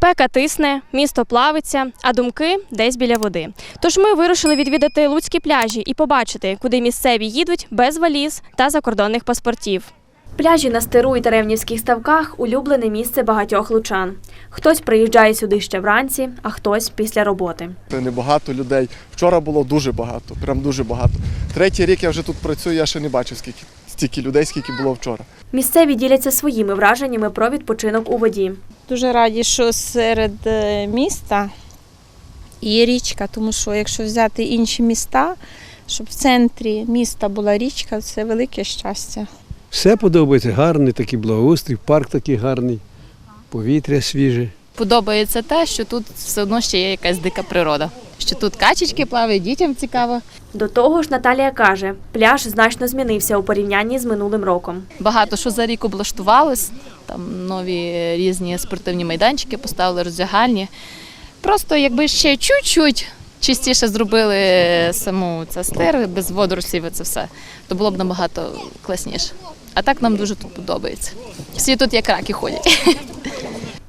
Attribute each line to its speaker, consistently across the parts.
Speaker 1: Спека тисне, місто плавиться, а думки десь біля води. Тож ми вирушили відвідати луцькі пляжі і побачити, куди місцеві їдуть без валіз та закордонних паспортів. Пляжі на стиру і Теревнівських ставках улюблене місце багатьох лучан. Хтось приїжджає сюди ще вранці, а хтось після роботи.
Speaker 2: Небагато людей. Вчора було дуже багато, прям дуже багато. Третій рік я вже тут працюю, я ще не бачив скільки стільки людей, скільки було вчора.
Speaker 1: Місцеві діляться своїми враженнями про відпочинок у воді.
Speaker 3: Дуже раді, що серед е, міста є річка, тому що якщо взяти інші міста, щоб в центрі міста була річка, це велике щастя.
Speaker 4: Все подобається, гарний такий благоустрій, парк такий гарний, повітря свіже.
Speaker 5: Подобається те, що тут все одно ще є якась дика природа. Що тут качечки плавають, дітям цікаво.
Speaker 1: До того ж, Наталія каже, пляж значно змінився у порівнянні з минулим роком.
Speaker 5: Багато що за рік облаштувалось, там нові різні спортивні майданчики поставили, роздягальні. Просто якби ще чуть-чуть чистіше зробили саму це стир, без водоросів і це все, то було б набагато класніше. А так нам дуже тут подобається. Всі тут як раки ходять.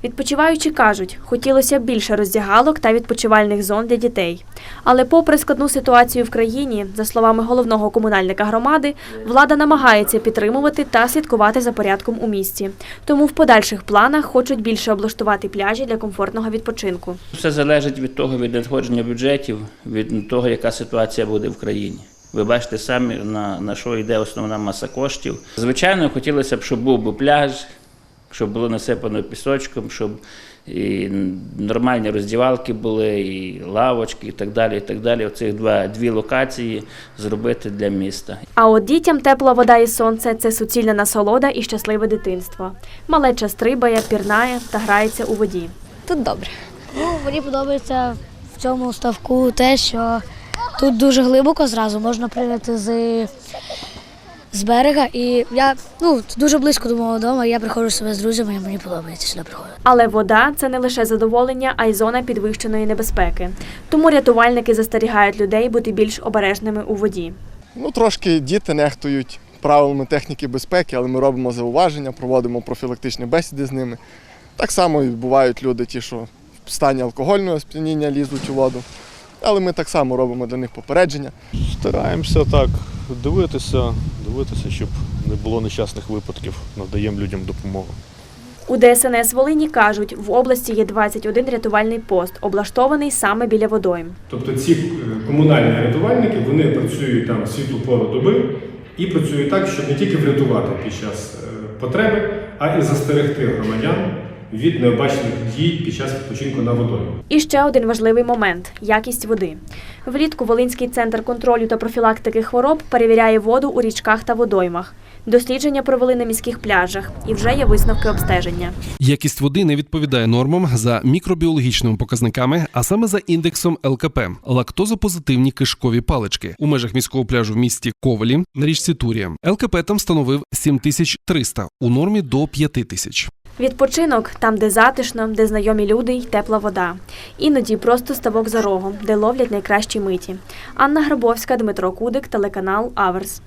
Speaker 1: Відпочиваючі кажуть, хотілося б більше роздягалок та відпочивальних зон для дітей. Але попри складну ситуацію в країні, за словами головного комунальника громади, влада намагається підтримувати та слідкувати за порядком у місті. Тому в подальших планах хочуть більше облаштувати пляжі для комфортного відпочинку.
Speaker 6: Все залежить від того, від надходження бюджетів, від того, яка ситуація буде в країні. Ви бачите самі, на, на що йде основна маса коштів. Звичайно, хотілося б, щоб був би пляж, щоб було насипано пісочком, щоб і нормальні роздівалки були, і лавочки, і так далі. І так далі. Оцих два дві локації зробити для міста.
Speaker 1: А от дітям тепла вода і сонце це суцільна насолода і щасливе дитинство. Малеча стрибає, пірнає та грається у воді.
Speaker 7: Тут добре. Ну, мені подобається в цьому ставку те, що тут дуже глибоко зразу можна прийняти з, з берега. І я ну, дуже близько до мого дому, я приходжу себе з друзями, і мені подобається сюди приходити.
Speaker 1: Але вода це не лише задоволення, а й зона підвищеної небезпеки. Тому рятувальники застерігають людей бути більш обережними у воді.
Speaker 2: Ну, трошки діти нехтують правилами техніки безпеки, але ми робимо зауваження, проводимо профілактичні бесіди з ними. Так само і бувають люди, ті, що в стані алкогольного сп'яніння лізуть у воду. Але ми так само робимо для них попередження.
Speaker 8: Стараємося так дивитися, дивитися, щоб не було нещасних випадків. Надаємо людям допомогу.
Speaker 1: У ДСНС Волині кажуть, в області є 21 рятувальний пост, облаштований саме біля водойм.
Speaker 9: Тобто ці е, комунальні рятувальники вони працюють там в світлу пору доби і працюють так, щоб не тільки врятувати під час е, потреби, а і застерегти громадян від необачених дій під час відпочинку на водоймі.
Speaker 1: І ще один важливий момент якість води. Влітку Волинський центр контролю та профілактики хвороб перевіряє воду у річках та водоймах. Дослідження провели на міських пляжах і вже є висновки обстеження.
Speaker 10: Якість води не відповідає нормам за мікробіологічними показниками, а саме за індексом ЛКП – лактозопозитивні кишкові палички. У межах міського пляжу в місті Ковелі на річці Турія ЛКП там становив 7300, у нормі до 5000.
Speaker 1: Відпочинок там, де затишно, де знайомі люди й тепла вода. Іноді просто ставок за рогом, де ловлять найкращі миті. Анна Грабовська, Дмитро Кудик, телеканал Аверс.